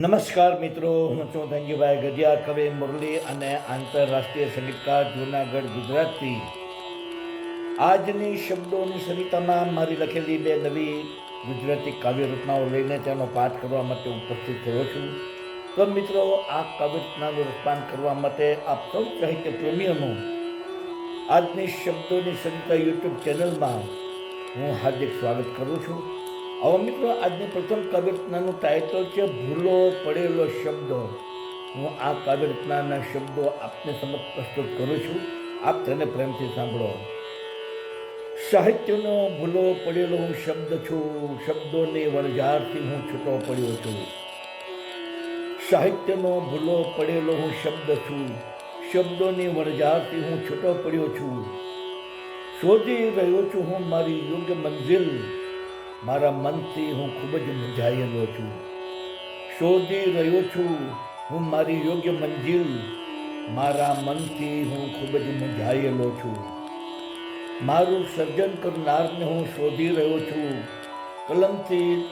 નમસ્કાર મિત્રો, હું છું ધનજીભાઈ ગઢિયા, કવિ મુરલી અને આંતરરાષ્ટ્રીય સંગીતકાર, જૂનાગઢ, ગુજરાતથી. આજની શબ્દોની સરિતામાં મારી લખેલી બે નવી ગુજરાતી કાવ્ય રચનાઓ લઈને તેનો પાઠ કરવા માટે ઉપસ્થિત થયો છું. તો મિત્રો, આ કાવ્ય રચનાનું રચપાન કરવા માટે આપ સૌ સાહિત્ય પ્રેમીઓનું આજની શબ્દોની સરિતા યુટ્યુબ ચેનલમાં હું હાર્દિક સ્વાગત કરું છું. હવે મિત્રો, આજની પ્રથમ કાવ્યરચનાનું ટાઇટલ છે, ભૂલો પડેલો શબ્દ. હું આ કાવ્યરચનાના શબ્દો આપને સમક્ષ પ્રસ્તુત કરું છું. આપ તેને પ્રેમથી સાંભળો. સાહિત્યનો ભૂલો પડેલો હું શબ્દ છું. શબ્દોની વણઝારથી હું છૂટો પડ્યો છું. સાહિત્યનો ભૂલો પડેલો હું શબ્દ છું. શબ્દોની વણઝારથી હું છૂટો પડ્યો છું. શોધી રહ્યો છું હું મારી યોગ્ય મંઝિલ. મારા મનથી હું ખૂબ જ મૂંઝાયેલો છું. શોધી રહ્યો છું, હું મારી યોગ્ય મંજિલ. મારા મનથી હું ખૂબ જ મૂંઝાયેલો છું. મારું સર્જન કરનારને હું શોધી રહ્યો છું. કલમથી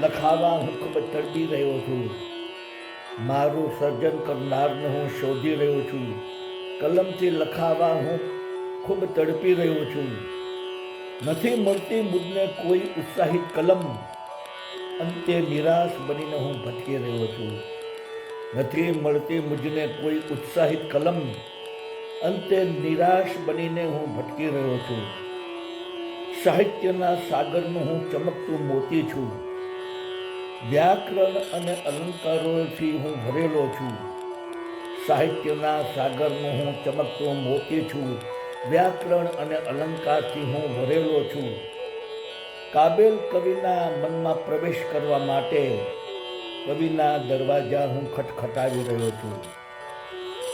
લખાવા હું ખૂબ જ તડપી રહ્યો છું. મારું સર્જન કરનારને હું શોધી રહ્યો છું. કલમથી લખાવા હું ખૂબ તડપી રહ્યો છું. નથી મળતી મુજને કોઈ ઉત્સાહિત કલમ. અંતે નિરાશ બનીને હું ભટકી રહ્યો છું. નથી મળતી મુજને કોઈ ઉત્સાહિત કલમ. અંતે નિરાશ બનીને હું ભટકી રહ્યો છું. સાહિત્યના સાગરનું હું ચમકતું મોતી છું. વ્યાકરણ અને અલંકારોથી હું ભરેલો છું. સાહિત્યના સાગરનું હું ચમકતો મોતી છું. વ્યાકરણ અને અલંકારથી હું ભરેલો છું. કાબેલ કવિના મનમાં પ્રવેશ કરવા માટે કવિના દરવાજા હું ખટખટાવી રહ્યો છું.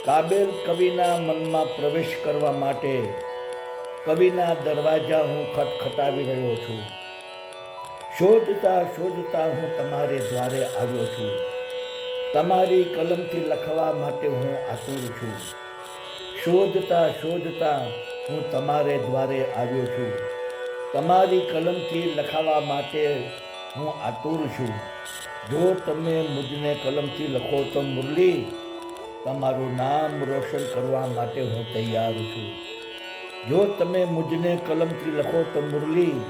કાબેલ કવિના મનમાં પ્રવેશ કરવા માટે કવિના દરવાજા હું ખટખટાવી રહ્યો છું. શોધતા શોધતા હું તમારે દ્વારે આવ્યો છું. તમારી કલમથી લખવા માટે હું આતુર છું. શોધતા શોધતા હું તમારે દ્વારે આવ્યો છું. તમારી કલમથી લખાવા માટે હું આતુર છું. જો તમે મુજને કલમથી લખો તો મુરલી, તમારું નામ રોશન કરવા માટે હું તૈયાર છું. જો તમે મુજને કલમથી લખો તો મુરલી,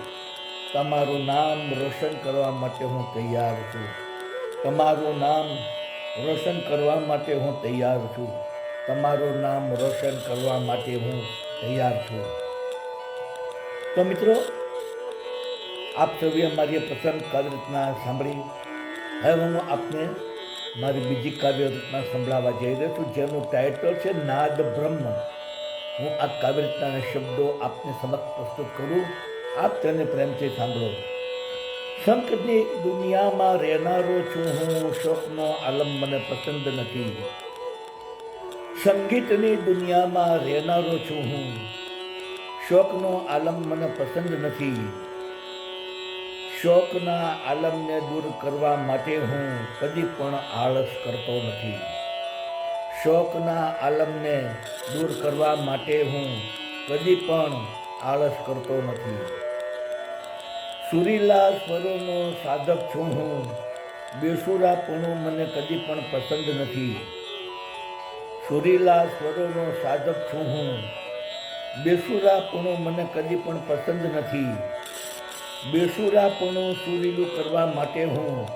તમારું નામ રોશન કરવા માટે હું તૈયાર છું. તમારું નામ રોશન કરવા માટે હું તૈયાર છું. તમારું નામ રોશન કરવા માટે હું તૈયાર છું તો મિત્રો, આપ સૌએ અમારી પ્રથમ કાવ્ય રચના સાંભળી. હવે હું આપને મારી બીજી કાવ્ય રચના સંભળાવવા જઈ રહ્યો છું, જેનું ટાઇટલ છે નાદ બ્રહ્મ. હું આ કાવ્ય રચનાના શબ્દો આપને સમક્ષ પ્રસ્તુત કરું. આપ તેને પ્રેમથી સાંભળો. સંકટની દુનિયામાં રહેનારો છું હું શોકનો આલમ મને પસંદ નથી. સંગીતની દુનિયામાં રહેનારો છું હું. શોકનો આલમ મને પસંદ નથી. શોકના આલમને દૂર કરવા માટે હું કદી પણ આળસ કરતો નથી. શોકના આલમને દૂર કરવા માટે હું કદી પણ આળસ કરતો નથી. સુરીલા સ્વરોનો સાધક છું હું. બેસુરાપણું મને કદી પણ પસંદ નથી. સુરીલા સ્વરોનો સાધક છું હું. બેસુરાપણું મને કદી પણ પસંદ નથી. બેસુરાપણું સુરીલું કરવા માટે હું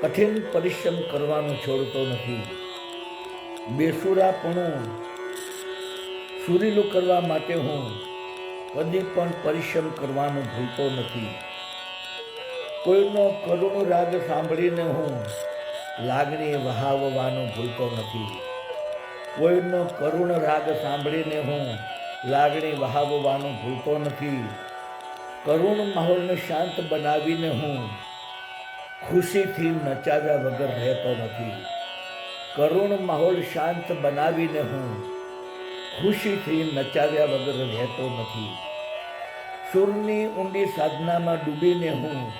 કઠિન પરિશ્રમ કરવાનું છોડતો નથી. બેસુરાપણું સુરીલું કરવા માટે હું કદી પણ પરિશ્રમ કરવાનું ભૂલતો નથી. કોઈનો કરુણ રાગ સાંભળીને હું લાગણી વહાવવાનું ભૂલતો નથી. કોઈનો કરુણ રાગ સાંભળીને હું લાગણી વહાવવાનું ભૂલતો નથી. કરુણ માહોલને શાંત બનાવીને હું ખુશીથી નચાવ્યા વગર રહેતો નથી. કરુણ માહોલ શાંત બનાવીને હું ખુશીથી નચાવ્યા વગર રહેતો નથી. સુરની ઊંડી સાધનામાં ડૂબીને હું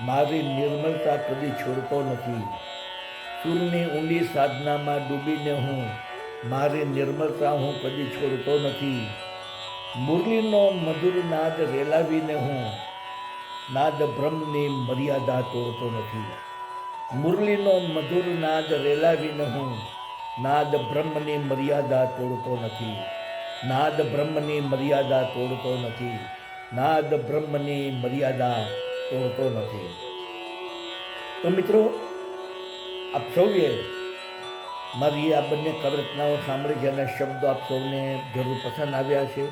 મારી નિર્મળતા કદી છોડતો નથી. સુરની ઊંડી સાધનામાં ડૂબીને હું મારી નિર્મળતા હું કદી છોડતો નથી. મુરલીનો મધુર નાદ રેલાવીને હું નાદ બ્રહ્મની મર્યાદા તોડતો નથી. મુરલીનો મધુર નાદ રેલાવીને હું નાદ બ્રહ્મની મર્યાદા તોડતો નથી. નાદ બ્રહ્મની મર્યાદા તોડતો નથી. નાદ બ્રહ્મની મર્યાદા તોડતો નથી. તો મિત્રો, આપ સૌએ મારી આ બંને કાવ્યરચનાઓ સાંભળી છે અને શબ્દો આપ સૌને જરૂર પસંદ આવ્યા છે.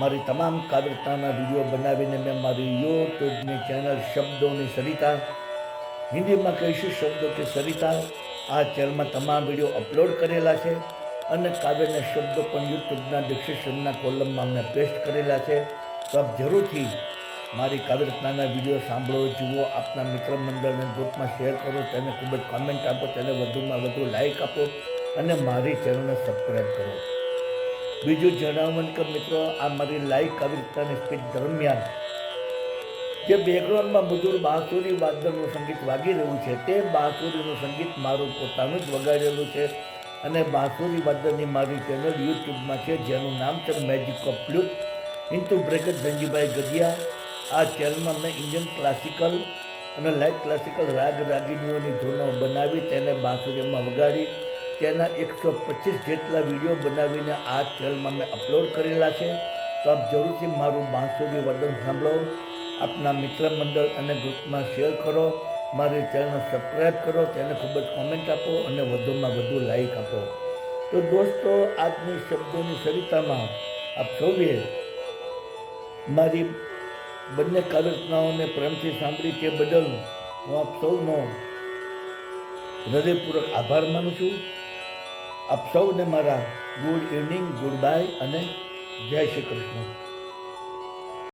મારી તમામ કાવ્યરચનાના વીડિયો બનાવીને મેં મારી યુટ્યુબની ચેનલ શબ્દોની સરિતા, હિન્દીમાં કહીશું શબ્દો કે સરિતા, આ ચેનલમાં તમામ વીડિયો અપલોડ કરેલા છે અને કાવ્યના શબ્દો પણ યુટ્યુબના ડિસ્ક્રિપ્શનના કોલમમાં મેં પેસ્ટ કરેલા છે. તો આપ જરૂરથી મારી કાવ્યરચનાના વીડિયો સાંભળો, જુઓ, આપના મિત્ર મંડળને ગ્રુપમાં શેર કરો, તેને ખૂબ જ કોમેન્ટ આપો, તેને વધુમાં વધુ લાઈક આપો અને મારી ચેનલને સબસ્ક્રાઈબ કરો. બીજું જણાવવાનું કે મિત્રો, આ મારી લાઈવ કાવ્યરચનાની સ્પીચ દરમિયાન જે બેકગ્રાઉન્ડમાં મધુર બાંસુરી વાદનનું સંગીત વાગી રહ્યું છે, તે બાંસુરીનું સંગીત મારું પોતાનું જ વગાડેલું છે અને બાંસુરી વાદનની મારી ચેનલ યુટ્યુબમાં છે, જેનું નામ છે magic of flute into bracket Dhanjibhai Gadhiya આ ચેનલમાં મેં ઇન્ડિયન ક્લાસિકલ અને લાઇટ ક્લાસિકલ રાગ રાગીનીઓની ધૂનો બનાવી, તેને બાંસુરીમાં વગાડી, તેના એકસો પચીસ જેટલા વીડિયો બનાવીને આ ચેનલમાં મેં અપલોડ કરેલા છે. તો આપ જરૂરથી મારું બાંસુરી વર્ણન સાંભળો. આપના મિત્ર મંડળ અને ગ્રુપમાં શેર કરો. મારી ચેનલને સબસ્ક્રાઈબ કરો, તેને ખૂબ જ કોમેન્ટ આપો અને વધુમાં વધુ લાઈક આપો. તો દોસ્તો, આજની શબ્દોની સરિતામાં આપ સૌએ મારી બંને કાર્યરચનાઓને પ્રેમથી સાંભળી તે બદલ હું આપ સૌનો હૃદયપૂર્વક આભાર માનું છું. આપ સૌને મારા ગુડ ઇવનિંગ, ગુડ બાય અને જય શ્રી કૃષ્ણ.